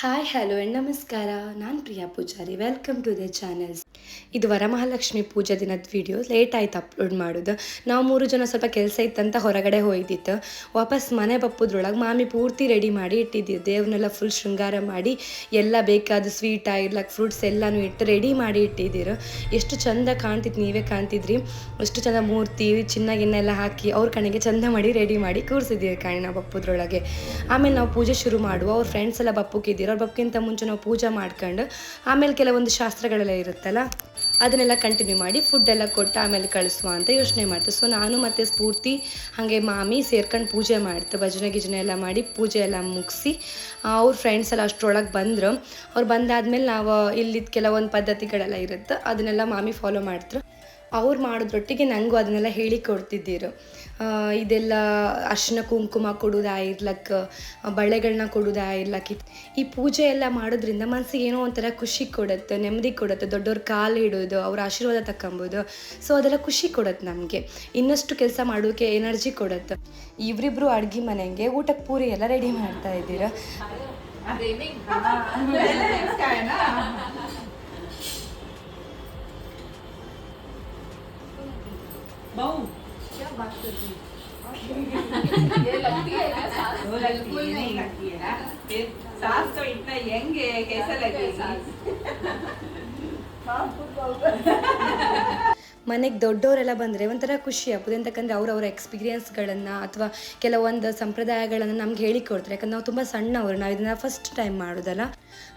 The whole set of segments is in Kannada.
ಹಾಯ್ ಹಲೋ ಆ್ಯಂಡ್ ನಮಸ್ಕಾರ ನಾನು Priya Poojari welcome to the channels ಇದು ವರಮಹಾಲಕ್ಷ್ಮಿ ಪೂಜೆ ದಿನದ ವಿಡಿಯೋ ಲೇಟ್ ಆಯ್ತು ಅಪ್ಲೋಡ್ ಮಾಡೋದು. ನಾವು ಮೂರು ಜನ ಸ್ವಲ್ಪ ಕೆಲಸ ಇತ್ತಂತ ಹೊರಗಡೆ ಹೋಯ್ದಿತ್ತು. ವಾಪಸ್ ಮನೆ ಬಪ್ಪದ್ರೊಳಗೆ ಮಾಮಿ ಪೂರ್ತಿ ರೆಡಿ ಮಾಡಿ ಇಟ್ಟಿದ್ದೀವಿ ದೇವ್ರನ್ನೆಲ್ಲ ಫುಲ್ ಶೃಂಗಾರ ಮಾಡಿ ಎಲ್ಲ ಬೇಕಾದ ಸ್ವೀಟ್ ಆಗಿರ್ಲಕ್ ಫ್ರೂಟ್ಸ್ ಎಲ್ಲನೂ ಇಟ್ಟು ರೆಡಿ ಮಾಡಿ ಇಟ್ಟಿದ್ದೀರು. ಎಷ್ಟು ಚಂದ ಕಾಣ್ತಿತ್ತು ನೀವೇ ಕಾಣ್ತಿದ್ರಿ. ಎಷ್ಟು ಚಂದ ಮೂರ್ತಿ, ಚಿನ್ನ ಎಲ್ಲ ಹಾಕಿ ಅವ್ರ ಕಣೆಗೆ ಚಂದ ಮಾಡಿ ರೆಡಿ ಮಾಡಿ ಕೂರಿಸಿದ್ದೀವಿ ಕಾಣಿ ನಾವು ಬಪ್ಪದ್ರೊಳಗೆ. ಆಮೇಲೆ ನಾವು ಪೂಜೆ ಶುರು ಮಾಡುವ. ಅವ್ರ ಫ್ರೆಂಡ್ಸ್ ಎಲ್ಲ ಬಪ್ಪುಕಿದ್ದೀರ ಅವ್ರ ಬಪ್ಪಕ್ಕಿಂತ ಮುಂಚೆ ನಾವು ಪೂಜೆ ಮಾಡ್ಕೊಂಡು, ಆಮೇಲೆ ಕೆಲವೊಂದು ಶಾಸ್ತ್ರಗಳೆಲ್ಲ ಇರುತ್ತಲ್ಲ? ಅದನ್ನೆಲ್ಲ ಕಂಟಿನ್ಯೂ ಮಾಡಿ ಫುಡ್ ಎಲ್ಲ ಕೊಟ್ಟು ಆಮೇಲೆ ಕಳಿಸುವ ಅಂತ ಯೋಚನೆ ಮಾಡ್ತೆ. ಸೊ ನಾನು ಮತ್ತು ಸ್ಫೂರ್ತಿ, ಹಾಗೆ ಮಾಮಿ ಸೇರ್ಕೊಂಡು ಪೂಜೆ ಮಾಡ್ತೆ. ಭಜನೆ ಗಿಜನೆ ಎಲ್ಲ ಮಾಡಿ ಪೂಜೆ ಎಲ್ಲ ಮುಗಿಸಿ ಅವ್ರ ಫ್ರೆಂಡ್ಸ್ ಎಲ್ಲ ಅಷ್ಟರೊಳಗೆ ಬಂದರು. ಅವ್ರು ಬಂದಾದ್ಮೇಲೆ ನಾವು ಇಲ್ಲಿದ್ದ ಕೆಲವೊಂದು ಪದ್ಧತಿಗಳೆಲ್ಲ ಇರುತ್ತೆ, ಅದನ್ನೆಲ್ಲ ಮಾಮಿ ಫಾಲೋ ಮಾಡ್ತಾರೆ. ಅವ್ರು ಮಾಡೋದ್ರೊಟ್ಟಿಗೆ ನನಗೂ ಅದನ್ನೆಲ್ಲ ಹೇಳಿ ಕೊಡ್ತಿದ್ದೀರು ಆ, ಇದೆಲ್ಲ ಅರ್ಶಿನ ಕುಂಕುಮ ಕೊಡೋದಾಗಿರ್ಲಕ್ಕ ಬಳೆಗಳನ್ನ ಕೊಡೋದಾಗಿರ್ಲಕ್ಕ ಈ ಪೂಜೆ ಎಲ್ಲ ಮಾಡೋದ್ರಿಂದ ಮನಸ್ಸಿಗೆ ಏನೋ ಒಂಥರ ಖುಷಿ ಕೊಡುತ್ತೆ ನೆಮ್ಮದಿ ಕೊಡುತ್ತೆ ದೊಡ್ಡವ್ರ ಕಾಲು ಇಡೋದು ಅವ್ರ ಆಶೀರ್ವಾದ ತಕೊಂಬೋದು ಸೊ ಅದೆಲ್ಲ ಖುಷಿ ಕೊಡುತ್ತೆ ನಮಗೆ ಇನ್ನಷ್ಟು ಕೆಲಸ ಮಾಡೋಕ್ಕೆ ಎನರ್ಜಿ ಕೊಡುತ್ತೆ ಇವರಿಬ್ರು ಅಡುಗೆ ಮನೆಗೆ ಊಟಕ್ಕೆ ಪೂರಿ ಎಲ್ಲ ರೆಡಿ ಮಾಡ್ತಾ ಇದ್ದೀರಾ बहू ये लगती है क्या सास बिल्कुल नहीं लगती है ना? फिर सास तो इतना यंग है कैसा लगेगी? ಮನೆಗೆ ದೊಡ್ಡವರೆಲ್ಲ ಬಂದರೆ ಒಂಥರ ಖುಷಿ ಆಗ್ಬೋದು. ಎಂತಕ್ಕಂದ್ರೆ ಅವರವರ ಎಕ್ಸ್ಪೀರಿಯನ್ಸ್ಗಳನ್ನು ಅಥವಾ ಕೆಲವೊಂದು ಸಂಪ್ರದಾಯಗಳನ್ನು ನಮ್ಗೆ ಹೇಳಿಕೊಡ್ತಾರೆ. ಯಾಕಂದ್ರೆ ನಾವು ತುಂಬ ಸಣ್ಣವರು, ನಾವು ಇದನ್ನು ಫಸ್ಟ್ ಟೈಮ್ ಮಾಡೋದಲ್ಲ.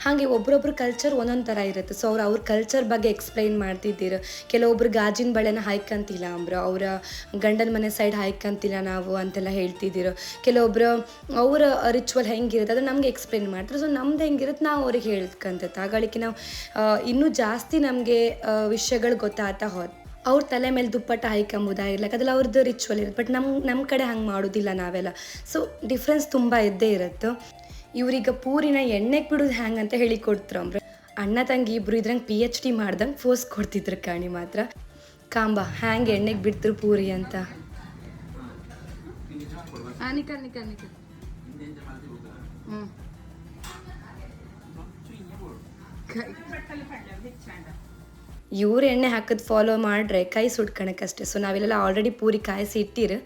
ಹಾಗೆ ಒಬ್ರೊಬ್ರು ಕಲ್ಚರ್ ಒಂದೊಂದು ಥರ ಇರುತ್ತೆ. ಸೊ ಅವ್ರು ಅವ್ರ ಕಲ್ಚರ್ ಬಗ್ಗೆ ಎಕ್ಸ್ಪ್ಲೈನ್ ಮಾಡ್ತಿದ್ದೀರು. ಕೆಲವೊಬ್ರು ಗಾಜಿನ ಬಳೆನ ಹಾಯ್ಕಂತಿಲ್ಲ ಅಂಬ್ರು. ಅವರ ಗಂಡನ ಮನೆ ಸೈಡ್ ಹಾಯ್ಕಂತಿಲ್ಲ ನಾವು ಅಂತೆಲ್ಲ ಹೇಳ್ತಿದ್ದೀರು. ಕೆಲವೊಬ್ರು ಅವರ ರಿಚುವಲ್ ಹೆಂಗಿರುತ್ತೆ ಅದು ನಮಗೆ ಎಕ್ಸ್ಪ್ಲೈನ್ ಮಾಡ್ತಾರೆ. ಸೊ ನಮ್ದು ಹೆಂಗಿರುತ್ತೆ ನಾವು ಅವ್ರಿಗೆ ಹೇಳ್ಕಂತೈತೆ ಹಾಗಾಗಿ ನಾವು ಇನ್ನೂ ಜಾಸ್ತಿ ನಮಗೆ ವಿಷಯಗಳು ಗೊತ್ತಾಗ್ತಾ ಹೋದ್ ಅವ್ರ ತಲೆ ಮೇಲೆ ದುಪ್ಪಟ್ಟ ಹಾಯ್ಕೊಂಬುದಾಗಿರ್ಲಕ್ಕೆ ಅದೆಲ್ಲ ಅವ್ರದ್ದು ರಿಚುವಲ್ ಇರುತ್ತೆ. ಬಟ್ ನಮ್ಮ ನಮ್ಮ ಕಡೆ ಹಂಗೆ ಮಾಡೋದಿಲ್ಲ ನಾವೆಲ್ಲ. ಸೊ ಡಿಫ್ರೆನ್ಸ್ ತುಂಬ ಇದ್ದೇ ಇರುತ್ತೆ. ಇವ್ರೀಗ ಪೂರಿನ ಎಣ್ಣೆಗೆ ಬಿಡೋದು ಹ್ಯಾಂಗೆ ಅಂತ ಹೇಳಿ ಅಂದ್ರೆ, ಅಣ್ಣ ತಂಗಿ ಇಬ್ರು ಇದ್ರಂಗೆ ಪಿ ಎಚ್ ಡಿ ಮಾಡ್ದಂಗೆ ಫೋರ್ಸ್ ಕೊಡ್ತಿದ್ರು ಕಾಣಿ ಮಾತ್ರ. ಕಾಂಬ, ಹ್ಯಾಂಗೆ ಎಣ್ಣೆಗೆ ಬಿಡ್ತರು ಪೂರಿ ಅಂತ? ಹ್ಞೂ ಇವ್ರು ಎಣ್ಣೆ ಹಾಕದ್ ಫಾಲೋ ಮಾಡ್ರೆ ಕೈ ಸುಟ್ಕಣಕ್ಕಷ್ಟೇ ಸೊ ನಾವಿಲ್ಲೆಲ್ಲ ಆಲ್ರೆಡಿ ಪೂರಿ ಕಾಯಿಸಿ ಇಟ್ಟಿರು.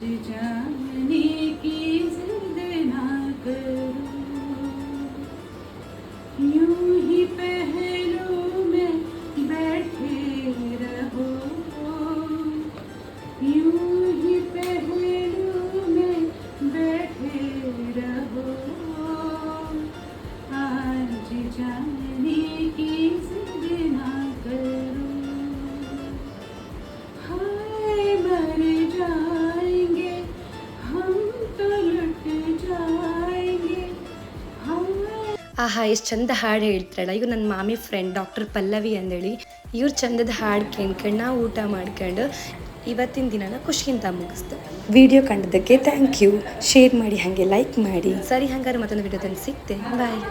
ಆಹಾ ಎಷ್ಟು ಚಂದ ಹಾಡು ಹೇಳ್ತಾರಲ್ಲ. ಇವ್ರು ನನ್ನ ಮಾಮಿ ಫ್ರೆಂಡ್ ಡಾಕ್ಟರ್ ಪಲ್ಲವಿ ಅಂದೇಳಿ ಇವ್ರು ಚಂದದ ಹಾಡು ಕೇಳ್ಕೊಂಡು ನಾವು ಊಟ ಮಾಡ್ಕೊಂಡು ಇವತ್ತಿನ ದಿನನ ಖುಷಿಯಿಂದ ಮುಗಿಸ್ತು. ವಿಡಿಯೋ ಕಂಡದಕ್ಕೆ ಥ್ಯಾಂಕ್ ಯು ಶೇರ್ ಮಾಡಿ ಹಾಗೆ ಲೈಕ್ ಮಾಡಿ. ಸರಿ ಹಂಗಾರೆ ಮತ್ತೊಂದು ವಿಡಿಯೋದಲ್ಲಿ ಸಿಗ್ತೆ ಬಾಯ್